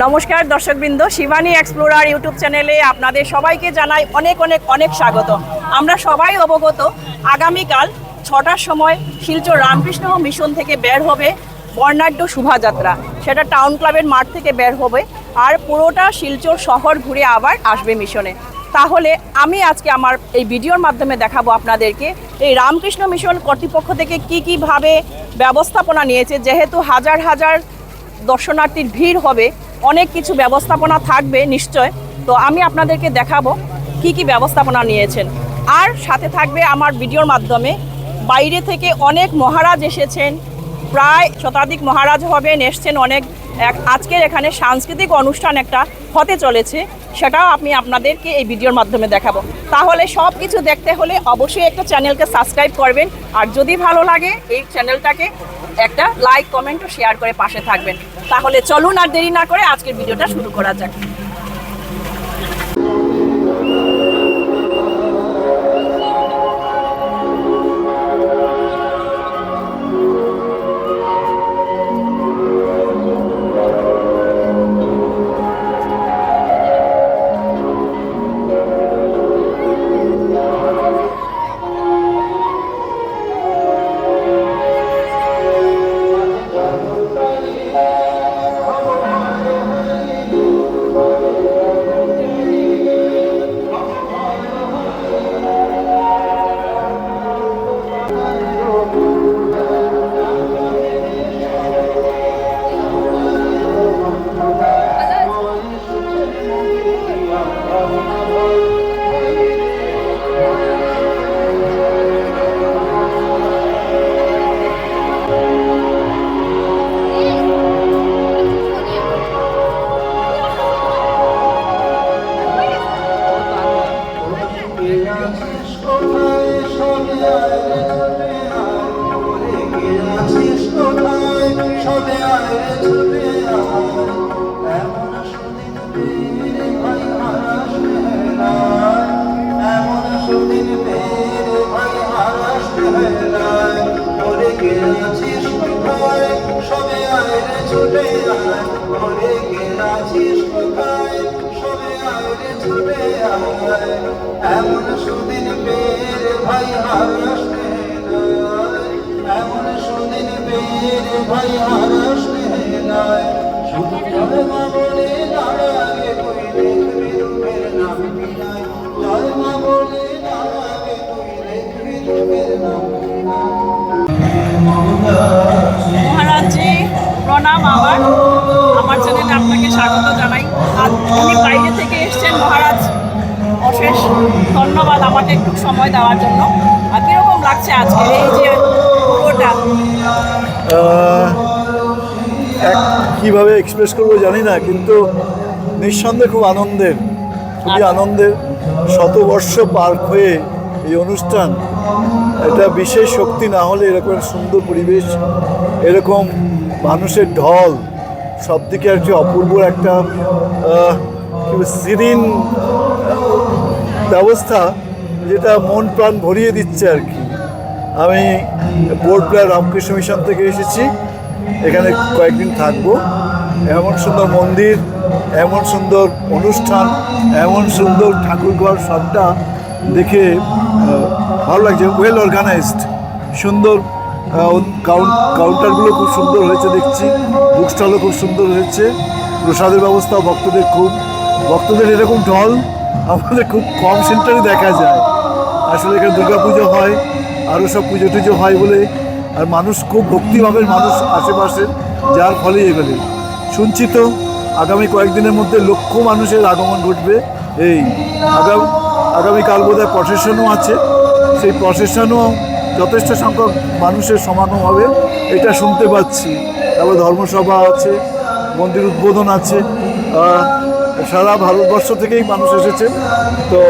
নমস্কার দর্শকবৃন্দ, Shivani explorer YouTube চ্যানেলে আপনাদের সবাইকে জানাই অনেক অনেক অনেক স্বাগত। আমরা সবাই অবগত, আগামীকাল ছটার সময় শিলচর রামকৃষ্ণ মিশন থেকে বের হবে বর্ণাঢ্য শোভাযাত্রা। সেটা টাউন ক্লাবের মাঠ থেকে বের হবে আর পুরোটা শিলচর শহর ঘুরে আবার আসবে মিশনে। তাহলে আমি আজকে আমার এই ভিডিওর মাধ্যমে দেখাবো আপনাদেরকে এই রামকৃষ্ণ মিশন কর্তৃপক্ষ থেকে কি কীভাবে ব্যবস্থাপনা নিয়েছে, যেহেতু হাজার হাজার দর্শনার্থীর ভিড় হবে অনেক কিছু ব্যবস্থাপনা থাকবে নিশ্চয়। তো আমি আপনাদেরকে দেখাবো কি কি ব্যবস্থাপনা নিয়েছেন। আর সাথে থাকবে আমার ভিডিওর মাধ্যমে বাইরে থেকে অনেক মহারাজ এসেছেন। প্রায় শতাধিক মহারাজ হবেন, এসছেন অনেক। আজকের এখানে সাংস্কৃতিক অনুষ্ঠান একটা হতে চলেছে, সেটাও আমি আপনাদেরকে এই ভিডিওর মাধ্যমে দেখাবো। তাহলে সব কিছু দেখতে হলে অবশ্যই একটা চ্যানেলকে সাবস্ক্রাইব করবেন। আর যদি ভালো লাগে, এই চ্যানেলটাকে একটা লাইক কমেন্ট ও শেয়ার করে পাশে থাকবেন। তাহলে চলুন আর দেরি না করে আজকের ভিডিওটা শুরু করা যাক। এমন সুদিন বের ভাই হারস এমন সুদিন বের মহারাজজি, প্রণাম আমার। আমার চ্যানেলে আপনাকে স্বাগত জানাই। আর উনি বাইরে থেকে এসছেন মহারাজ। অশেষ ধন্যবাদ আমাকে একটু সময় দেওয়ার জন্য। আর কীরকম লাগছে আজকে এই যে পুরোটা? কীভাবে এক্সপ্রেস করব জানি না কিন্তু নিঃসন্দেহে খুব আনন্দের খুবই আচ্ছা। আনন্দের শতবর্ষ পার হয়ে এই অনুষ্ঠান। এটা বিশেষ শক্তি না হলে এরকম সুন্দর পরিবেশ এরকম মানুষের ঢল সব দিকে আর কি অপূর্ব একটা সিরিন ব্যবস্থা যেটা মন প্রাণ ভরিয়ে দিচ্ছে আর কি। আমি বোর্ড প্লেয়ার রামকৃষ্ণ মিশন থেকে এসেছি। এখানে কয়েকদিন থাকব। এমন সুন্দর মন্দির, এমন সুন্দর অনুষ্ঠান, এমন সুন্দর ঠাকুরঘর সবটা দেখে ভালো লাগছে। ওয়েল অর্গানাইজড সুন্দর কাউন্টারগুলো খুব সুন্দর হয়েছে দেখছি। বুক স্টলও খুব সুন্দর হয়েছে। প্রসাদের ব্যবস্থা ভক্তদের খুব। ভক্তদের এরকম ঢল আমাদের খুব কম সেন্টারে দেখা যায়। আসলে এখানে পুজো হয় আরও সব পুজো টুজো হয় বলে। আর মানুষ খুব ভক্তিভাবের মানুষ আশেপাশে যার ফলে এগুলি শুনছি তো, আগামী কয়েকদিনের মধ্যে লক্ষ মানুষের আগমন ঘটবে। এই, আগাম, আগামীকাল বোধহয় প্রসেশনও আছে। সেই প্রসেশনও যথেষ্ট সংখ্যক মানুষের সমাগম হবে, এটা শুনতে পাচ্ছি। তারপর ধর্মসভা আছে, মন্দির উদ্বোধন আছে। সারা ভারতবর্ষ থেকেই মানুষ এসেছে। তো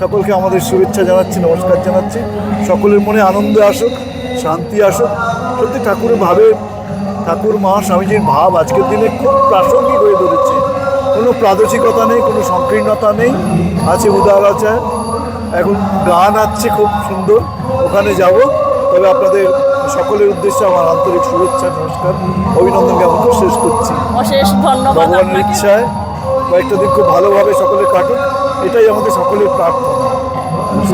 সকলকে আমাদের শুভেচ্ছা জানাচ্ছি নমস্কার জানাচ্ছি। সকলের মনে আনন্দ আসুক শান্তি আসুক। সত্যি ঠাকুরের ভাবে ঠাকুর মা স্বামীজির ভাব আজকের দিনে খুব প্রাসঙ্গিক হয়ে ধরেছে। কোনো প্রাদেশিকতা নেই কোনো সংকীর্ণতা নেই। আছে উদার আছে। এখন গান আছে খুব সুন্দর। ওখানে যাব। তবে আপনাদের সকলের উদ্দেশ্যে আমার আন্তরিক শুভেচ্ছা নমস্কার। অভিনন্দন জ্ঞাপন শেষ করছি। অশেষ ধন্যবাদ ভগবানের ইচ্ছায় কয়েকটা দিন খুব ভালোভাবে সকলের কাটুক এটাই আমাদের সকলের প্রার্থনা।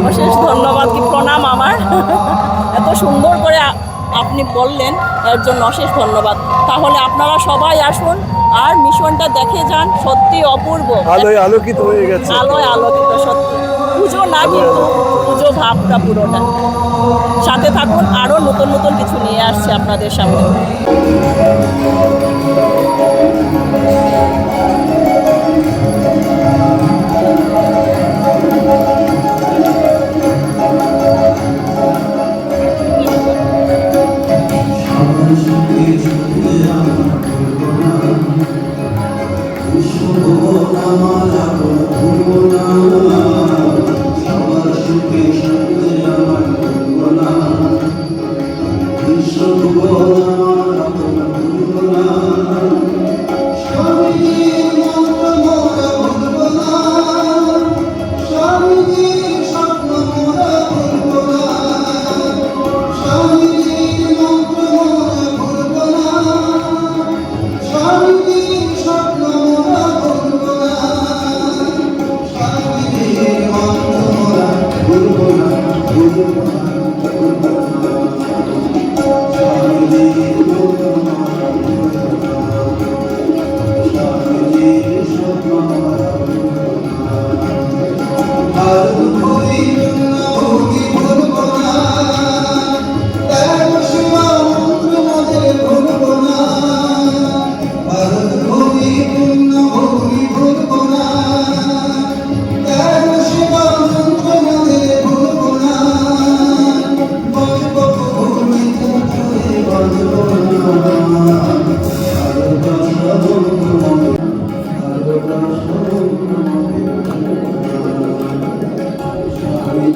অশেষ ধন্যবাদ কি প্রণাম আমার? এত সুন্দর করে আপনি বললেন এর জন্য অশেষ ধন্যবাদ। তাহলে আপনারা সবাই আসুন আর মিশনটা দেখে যান সত্যি অপূর্ব। আলোয় আলোকিত হয়ে গেছে। আলোয় আলোকিত সত্যি। পুজো না কিন্তু পুজো ভাবটা পুরোটা। সাথে থাকুন আরও নতুন নতুন কিছু নিয়ে আসছে আপনাদের সামনে।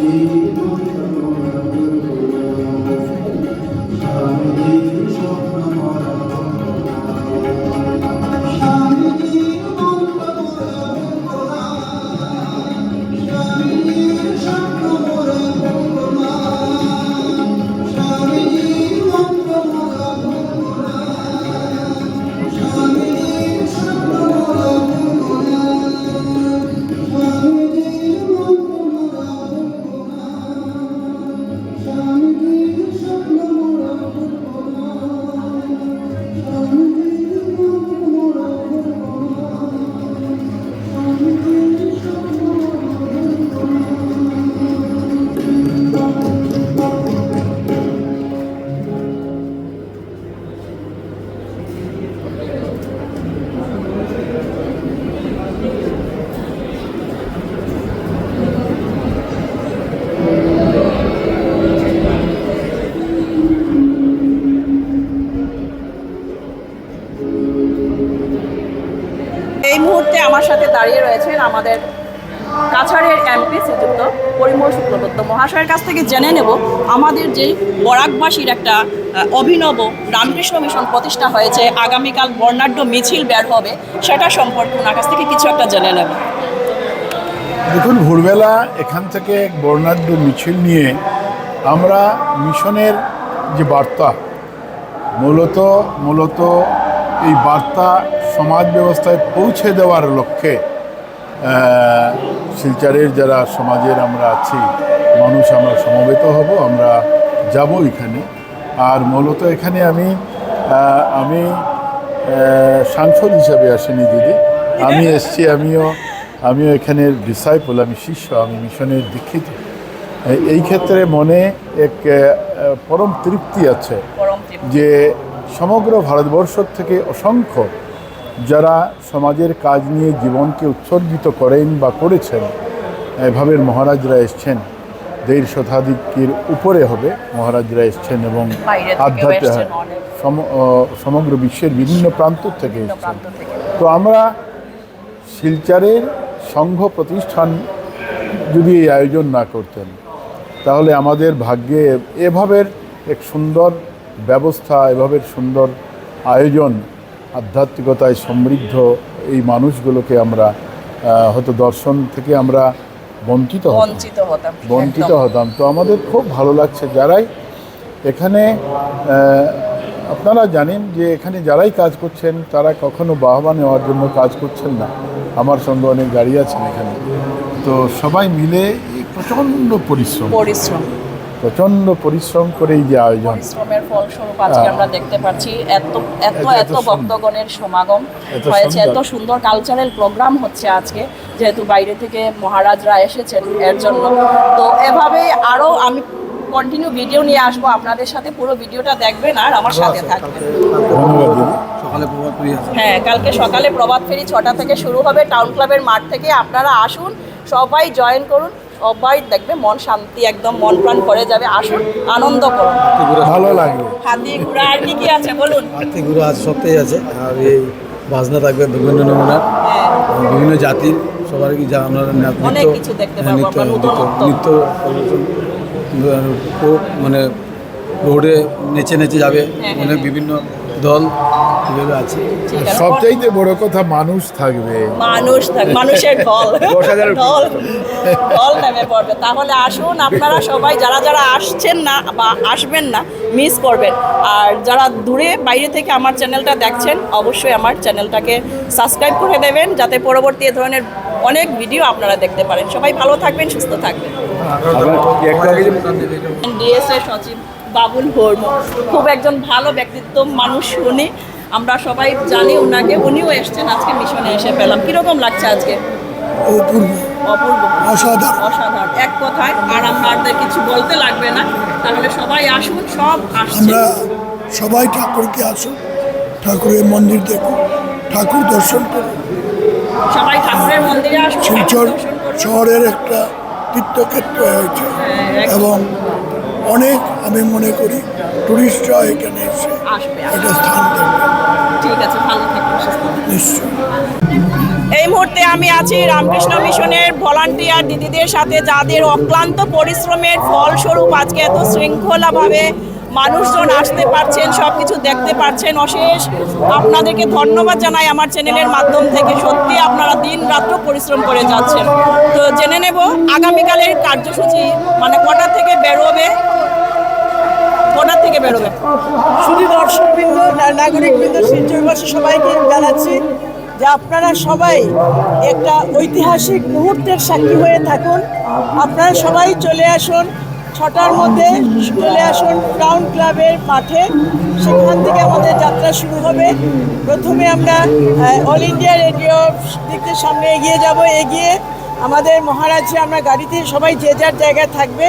এই আমাদের কাছাড়ের এমপি শ্রীযুক্ত পরিমল শুক্লদত্ত মহাশয়ের কাছ থেকে জেনে নেব আমাদের যে বরাকবাসীর একটা অভিনব রামকৃষ্ণ মিশন প্রতিষ্ঠা হয়েছে, আগামীকাল বর্ণাঢ্য মিছিল বের হবে, সেটা সম্পর্কে ওনার কাছ থেকে কিছু একটা জেনে নেব। দেখুন, ভোরবেলা এখান থেকে বর্ণাঢ্য মিছিল নিয়ে আমরা মিশনের যে বার্তা, মূলত মূলত এই বার্তা সমাজ ব্যবস্থায় পৌঁছে দেওয়ার লক্ষ্যে শিলচরের যারা সমাজের আমরা আছি মানুষ আমরা সমবেত হব আমরা যাব এখানে। আর মূলত এখানে আমি আমি সাংসদ হিসাবে আসিনি দিদি। আমি এসছি আমিও আমিও এখানের ডিসাইপল আমি শিষ্য আমি মিশনের দীক্ষিত। এই- এই ক্ষেত্রে মনে এক পরম তৃপ্তি আছে যে সমগ্র ভারতবর্ষ থেকে অসংখ্য যারা সমাজের কাজ নিয়ে জীবনকে উৎসর্গিত করেন বা করেছেন এভাবে মহারাজরা এসছেন। দেড় শতাধিকের উপরে হবে মহারাজরা এসছেন এবং আধ্যাত্মিক সমগ্র বিশ্বের বিভিন্ন প্রান্ত থেকে এসছেন। তো আমরা শিলচরের সংঘ প্রতিষ্ঠান যদি এই আয়োজন না করতেন তাহলে আমাদের ভাগ্যে এভাবে এক সুন্দর ব্যবস্থা এভাবে সুন্দর আয়োজন আধ্যাত্মিকতায় সমৃদ্ধ এই মানুষগুলোকে আমরা হয়তো দর্শন থেকে আমরা বঞ্চিত হতাম। বঞ্চিত হতাম বঞ্চিত হতাম। তো আমাদের খুব ভালো লাগছে যারাই এখানে আপনারা জানেন যে এখানে যারাই কাজ করছেন তারা কখনো বাহবা নেওয়ার জন্য কাজ করছেন না। আমার সঙ্গে অনেক গাড়ি আছেন এখানে। তো সবাই মিলে প্রচণ্ড পরিশ্রম। পরিশ্রম। প্রচণ্ড পরিশ্রম করে এই যে আয়োজন। পরিশ্রমের ফলস্বরূপ আজকে। আমরা দেখতে পাচ্ছি এত এত এত- ভক্তগণের সমাগম। এত হয়েছে সুন্দর। এত সুন্দর। কালচারাল প্রোগ্রাম হচ্ছে আজকে যেহেতু বাইরে থেকে মহারাজরা এসেছেন এর জন্য। তো এভাবে আরও আমি কন্টিনিউ ভিডিও নিয়ে আসব। আপনাদের সাথে পুরো ভিডিওটা দেখবেন আর আমার সাথে থাকবেন। হ্যাঁ কালকে সকালে প্রভাত ফেরি ছটা থেকে শুরু হবে। টাউন ক্লাবের মাঠ থেকে আপনারা আসুন সবাই জয়েন করুন। সবাই দেখবে মন শান্তি একদম মন প্রাণ করে যাবে আসুন আনন্দ করুন। ভালো লাগবে। হাতি ঘোড়া আর কি কি আছে বলুন? আর্থিকগুলো আজ সপ্তাহে আছে। আর এই বাজনা থাকবে বিভিন্ন নমুনার। হ্যাঁ। বিভিন্ন জাতির সবার কি যা আমরা অনেক নৃত্য- কিছু দেখতে হ্যাঁ, পারব নৃত্য ও- মানে রোডে নেচে নেচে যাবে। হ্যাঁ, অনেক বিভিন্ন দল এভাবে আছে। সবচাইতে বড় কথা মানুষ থাকবে। মানুষ থাক মানুষের ঢল ঢল ঢল নেমে পড়বে। তাহলে আসুন আপনারা সবাই যারা যারা আসছেন না বা আসবেন না মিস করবেন। আর যারা দূরে বাইরে থেকে আমার চ্যানেলটা দেখছেন অবশ্যই আমার চ্যানেলটাকে সাবস্ক্রাইব করে দেবেন যাতে পরবর্তী এ ধরনের অনেক ভিডিও আপনারা দেখতে পারেন। সবাই ভালো থাকবেন সুস্থ থাকবেন। ডিএসএ সচিব বাবুল বর্ম খুব একজন ভালো ব্যক্তিত্ব মানুষ উনি আমরা সবাই জানি ওনাকে উনিও এসছেন আজকে মিশনে এসে পেলাম। কীরকম লাগছে আজকে? অপূর্ব। অপূর্ব। অসাধারণ। অসাধারণ। এক কথায় আর আমাদের কিছু বলতে লাগবে না তাহলে সবাই আসুন সব আসছে। আমরা সবাই ঠাকুরকে আসুন ঠাকুরের মন্দির দেখুন ঠাকুর দর্শন করুন। সবাই ঠাকুরের মন্দিরে আসুন শিলচর। শহরের একটা তীর্থক্ষেত্র হয়েছে হ্যাঁ, এবং অনেক আমি মনে করি টুরিস্টরা এখানে এসে একটা স্থান দেবে। ঠিক আছে ভালো। নিশ্চয়ই। এই মুহূর্তে আমি আছি রামকৃষ্ণ মিশনের ভলান্টিয়ার দিদিদের সাথে যাদের অক্লান্ত পরিশ্রমের ফলস্বরূপ আজকে এত শৃঙ্খলাভাবে মানুষজন আসতে পারছেন সব কিছু দেখতে পারছেন। অশেষ আপনাদেরকে ধন্যবাদ জানাই আমার চ্যানেলের মাধ্যম থেকে। সত্যি আপনারা দিন রাত্র পরিশ্রম করে যাচ্ছেন। তো জেনে নেব আগামীকালের কার্যসূচি মানে কটা থেকে বেরোবে? থেকে বেরোবে? নাগরিকবৃন্দ সবাইকে যে আপনারা সবাই একটা ঐতিহাসিক মুহূর্তের সাক্ষী হয়ে থাকুন। আপনারা সবাই চলে আসুন। ছটার মধ্যে চলে আসুন টাউন ক্লাবের মাঠে। সেখান থেকে আমাদের যাত্রা শুরু হবে। প্রথমে আমরা অল ইন্ডিয়া রেডিও দিকে সামনে এগিয়ে যাব। এগিয়ে আমাদের মহারাজে, আমরা গাড়িতে সবাই যে যার জায়গায় থাকবে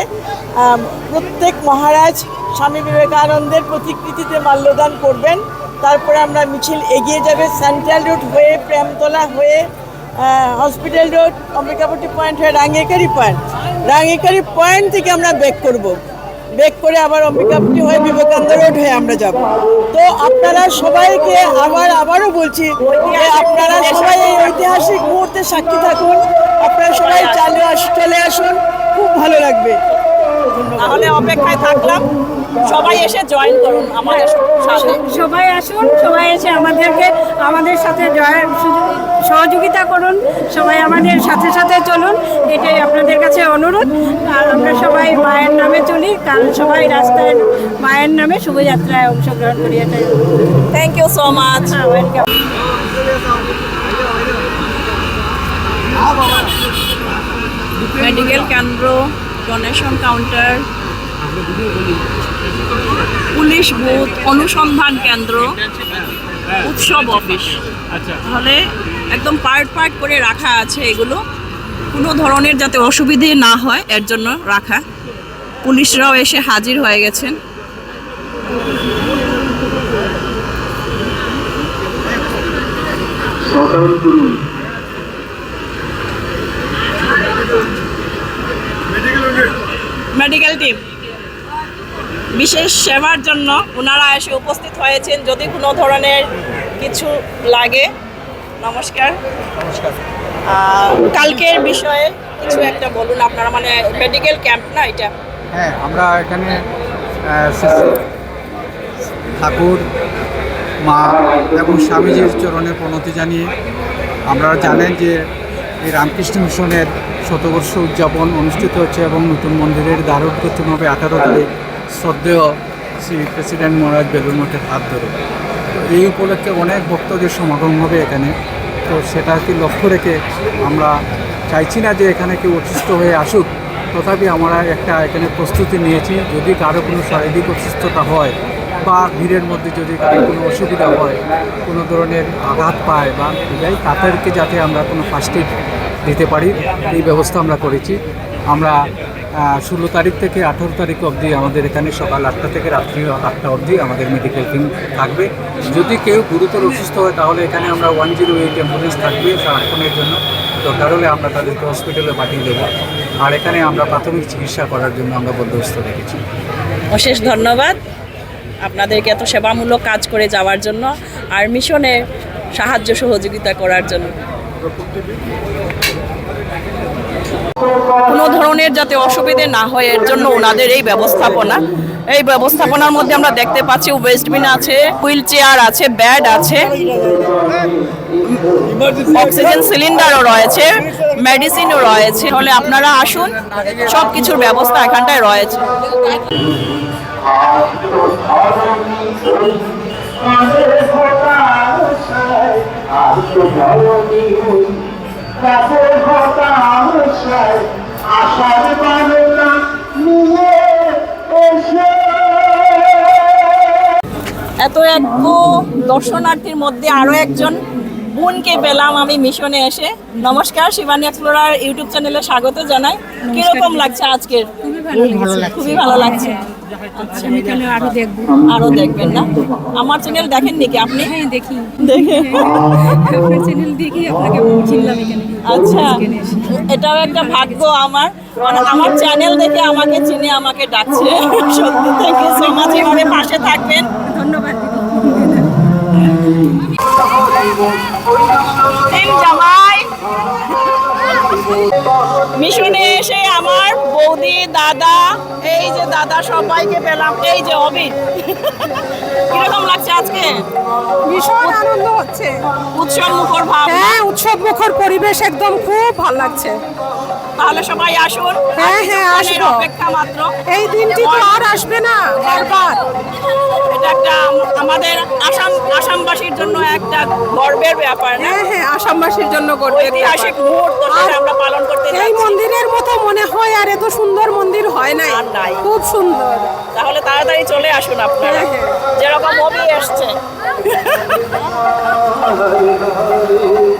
প্রত্যেক মহারাজ স্বামী বিবেকানন্দের প্রতিকৃতিতে মাল্যদান করবেন। তারপরে আমরা মিছিল এগিয়ে যাবে। সেন্ট্রাল রোড হয়ে প্রেমতলা হয়ে হসপিটাল রোড অম্বিকাপট্টি পয়েন্ট হয়ে রাঙ্গিকারি পয়েন্ট রাঙ্গিকারি পয়েন্ট থেকে আমরা বেক করব। বেক করে আবার অম্বিকাপুরি হয়ে বিবেকানন্দ রোড হয়ে আমরা যাব। তো আপনারা সবাইকে আবার আবারও বলছি যে আপনারা সবাই এই ঐতিহাসিক মুহূর্তে সাক্ষী থাকুন। আপনারা সবাই চালে আস, চলে আসুন। খুব ভালো লাগবে। তাহলে অপেক্ষায় থাকলাম। সবাই এসে জয়েন করুন আমাদের সাথে। সবাই আসুন সবাই এসে আমাদেরকে আমাদের সাথে সহযোগিতা করুন সবাই আমাদের সাথে সাথে চলুন এটাই আপনাদের কাছে অনুরোধ। আর আমরা সবাই মায়ের নামে চলি কাল সবাই রাস্তায় মায়ের নামে শুভযাত্রায় অংশগ্রহণ করি এটাই। Thank you so much welcome medical কেন্দ্র ডোনেশন কাউন্টার পুলিশ বুথ অনুসন্ধান কেন্দ্র উৎসব অফিস তাহলে একদম পার্ট পার্ট করে রাখা আছে এগুলো। কোনো ধরনের যাতে অসুবিধে না হয় এর জন্য রাখা। পুলিশরাও এসে হাজির হয়ে গেছেন। মেডিকেল টিম বিশেষ সেবার জন্য ওনারা এসে উপস্থিত হয়েছেন যদি কোনো ধরনের কিছু লাগে নমস্কার। কালকের বিষয়ে কিছু একটা বলুন আপনারা মানে মেডিকেল ক্যাম্প না এটা? হ্যাঁ আমরা এখানে ঠাকুর মা এবং স্বামীজির চরণে প্রণতি জানিয়ে আপনারা জানেন যে এই রামকৃষ্ণ মিশনের শতবর্ষ উদযাপন অনুষ্ঠিত হচ্ছে এবং নতুন মন্দিরের দ্বার উদ্বোধন হবে আঠারো তারিখ শ্রদ্ধেয় শ্রী প্রেসিডেন্ট মহারাজ বেলুর মঠের হাত ধরে। তো এই উপলক্ষে অনেক ভক্তদের সমাগম হবে এখানে। তো সেটাকে লক্ষ্য রেখে আমরা চাইছি না যে এখানে কেউ অসুস্থ হয়ে আসুক। তথাপি আমরা একটা এখানে প্রস্তুতি নিয়েছি। যদি কারও কোনো শারীরিক অসুস্থতা হয় বা ভিড়ের মধ্যে যদি কারও কোনো অসুবিধা হয়, কোনো ধরনের আঘাত পায় বা যাই তাদেরকে যাতে আমরা কোনো ফার্স্ট এড দিতে পারি, এই ব্যবস্থা আমরা করেছি। আমরা ষোলো তারিখ থেকে আঠেরো তারিখ অবধি আমাদের এখানে সকাল আটটা থেকে রাত্রি আটটা অবধি আমাদের মেডিকেল টিম থাকবে। যদি কেউ গুরুতর অসুস্থ হয়, তাহলে এখানে আমরা ওয়ান জিরো এইট অ্যাম্বুলেন্স থাকবে সারাক্ষণের জন্য। দরকার হলে আমরা তাদেরকে হসপিটালে পাঠিয়ে দেবো। আর এখানে আমরা প্রাথমিক চিকিৎসা করার জন্য আমরা বন্দোবস্ত রেখেছি। অশেষ ধন্যবাদ আপনাদেরকে এত সেবামূলক কাজ করে যাওয়ার জন্য আর মিশনে সাহায্য সহযোগিতা করার জন্য। কোনো ধরনের যাতে অসুবিধে না হয়, এর জন্য ওনাদের এই ব্যবস্থাপনা। এই ব্যবস্থাপনার মধ্যে আমরা দেখতে পাচ্ছি, ওয়েস্টবিন আছে, হুইল চেয়ার আছে, ব্যাড আছে, অক্সিজেন সিলিন্ডারও রয়েছে, মেডিসিনও রয়েছে। তাহলে আপনারা আসুন সব কিছুর ব্যবস্থা এখানটায় রয়েছে। এত এক দর্শনার্থীর মধ্যে আরও একজন বোনকে পেলাম আমি মিশনে এসে। নমস্কার শিবানী এক্সপ্লোরার ইউটিউব চ্যানেলে স্বাগত জানাই। কীরকম লাগছে আজকের? ভালো লাগছে। খুবই ভালো লাগছে। আচ্ছা আমি তাহলে আরও দেখব। আরও দেখবেন না? আমার চ্যানেল দেখেন নাকি আপনি? হ্যাঁ দেখি। দেখে আপনার চ্যানেল দেখি আপনাকে চিনলাম এখানে। আচ্ছা এটাও একটা ভাগ্য আমার। মানে আমার চ্যানেল দেখে আমাকে চিনে আমাকে ডাকছে। সত্যি থেকে সমাজ এভাবে পাশে থাকবেন। ধন্যবাদ দিদি। জামাই মিশনে এসে আমার বৌদি দাদা এই যে দাদা সবাইকে পেলাম। এই যে অবি কীরকম লাগছে আজকে? ভীষণ আনন্দ হচ্ছে। উৎসব মুখর ভাব হ্যাঁ উৎসব মুখর পরিবেশ একদম খুব ভালো লাগছে। তাহলে সবাই আসুন। হ্যাঁ, হ্যাঁ, আসব। অপেক্ষা মাত্র। এই দিনটি তো আর আসবে না বারবার এটা একটা আমাদের আসাম আসামবাসীর জন্য একটা গর্বের ব্যাপার না? হ্যাঁ হ্যাঁ আসামবাসীর জন্য করতে ঐতিহাসিক মুহূর্ত আমরা পালন করতে এই মন্দিরের মতো মনে হয় আর এত সুন্দর মন্দির হয় নাই। আর খুব সুন্দর। তাহলে তাড়াতাড়ি চলে আসুন আপনারা। হ্যাঁ, হ্যাঁ। যেরকম অভি এসছে।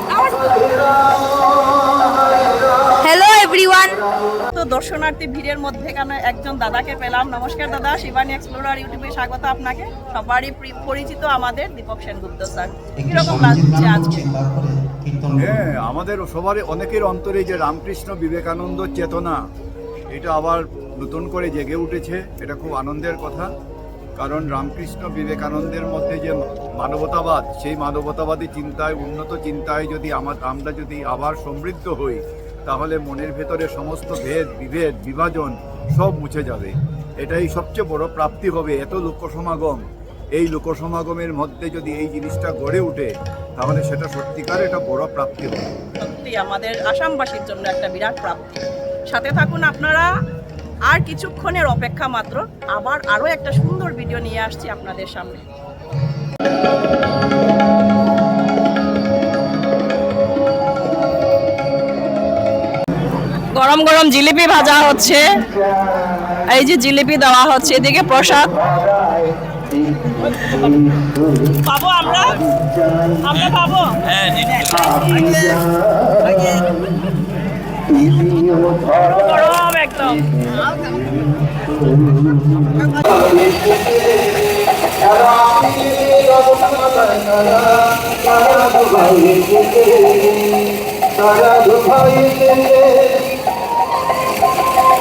হ্যালো এভরিওয়ান তো দর্শনার্থী ভিড়ের মধ্যে কেন একজন দাদাকে পেলাম। নমস্কার দাদা শিবানী এক্সপ্লোরার ইউটিউবে স্বাগত আপনাকে। সবারই পরিচিত আমাদের দীপক সেনগুপ্ত স্যার। কীরকম লাগছে আজকে? হ্যাঁ আমাদের সবারই অনেকের অন্তরে যে রামকৃষ্ণ বিবেকানন্দ চেতনা এটা আবার নতুন করে জেগে উঠেছে। এটা খুব আনন্দের কথা। কারণ রামকৃষ্ণ বিবেকানন্দের মধ্যে যে মানবতাবাদ সেই মানবতাবাদী চিন্তায় উন্নত চিন্তায় যদি আমার আমরা যদি আবার সমৃদ্ধ হই তাহলে মনের ভেতরে সমস্ত ভেদ, বিভেদ, বিভাজন সব মুছে যাবে। এটাই সবচেয়ে বড় প্রাপ্তি হবে এত লোকসমাগম। এই লোকসমাগমের মধ্যে যদি এই জিনিসটা গড়ে ওঠে, তাহলে সেটা সত্যিকার এটা বড় প্রাপ্তি হবে। সত্যি আমাদের আসামবাসীর জন্য একটা বিরাট প্রাপ্তি। সাথে থাকুন আপনারা। আর কিছুক্ষণের অপেক্ষা মাত্র আবার আরও একটা সুন্দর ভিডিও নিয়ে আসছি আপনাদের সামনে। গরম গরম জিলিপি ভাজা হচ্ছে। এই যে জিলিপি দেওয়া হচ্ছে এদিকে প্রসাদ। পাবো আমরা? আমরা পাবো? গরম একদম। তারা দুভাই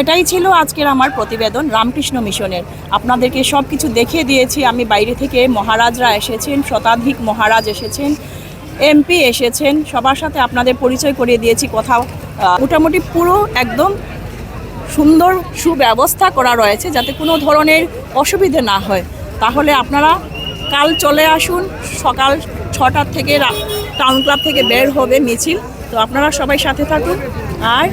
এটাই ছিল আজকের আমার প্রতিবেদন রামকৃষ্ণ মিশনের। আপনাদেরকে সব কিছু দেখিয়ে দিয়েছি। আমি বাইরে থেকে মহারাজরা এসেছেন, শতাধিক মহারাজ এসেছেন, এমপি এসেছেন। সবার সাথে আপনাদের পরিচয় করিয়ে দিয়েছি। কোথাও মোটামুটি পুরো একদম সুন্দর সুব্যবস্থা করা রয়েছে যাতে কোনো ধরনের অসুবিধে না হয়। তাহলে আপনারা কাল চলে আসুন। সকাল ছটার থেকে টাউন ক্লাব থেকে বের হবে মিছিল। তো আপনারা সবাই সাথে থাকুন। আর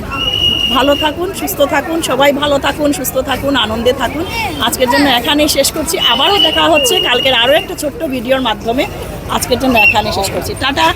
ভালো থাকুন, সুস্থ থাকুন, সবাই ভালো থাকুন, সুস্থ থাকুন, আনন্দে থাকুন। আজকের জন্য এখানেই শেষ করছি। আবারও দেখা হচ্ছে কালকের আরও একটা ছোট্ট ভিডিওর মাধ্যমে। আজকের জন্য এখানে শেষ করছি। টাটা।